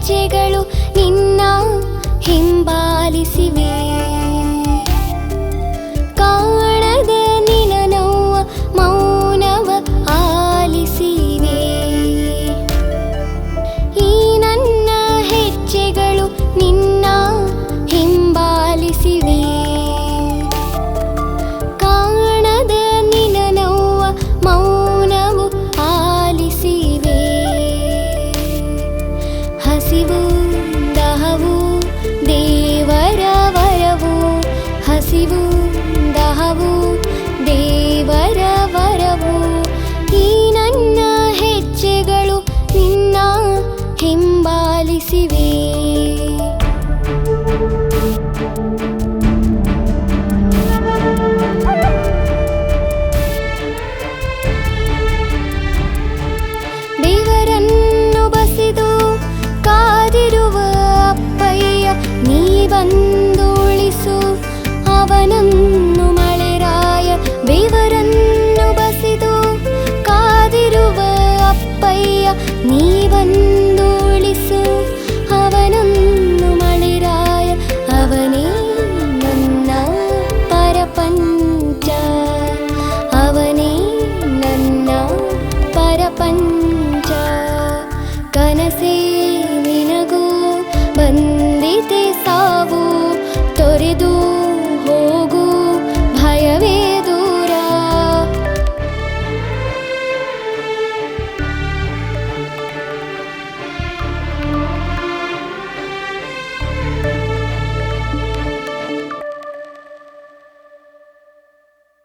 ಹೆಜ್ಜೆಗಳು ನಿನ್ನ ಹಿಂಬಾಲಿಸಿವೆ. ಕಾಣದ ನಿನ ನೋವ ಮೌನವ ಆಲಿಸಿವೆ. ಈ ನನ್ನ ಹೆಜ್ಜೆಗಳು ನಿನ್ನ ದಹವು ದೇವರ ವರವು ಈ ನನ್ನ ಹೆಜ್ಜೆಗಳು ನಿನ್ನ ಹಿಂಬಾಲಿಸಿವೆ. நீ வந்து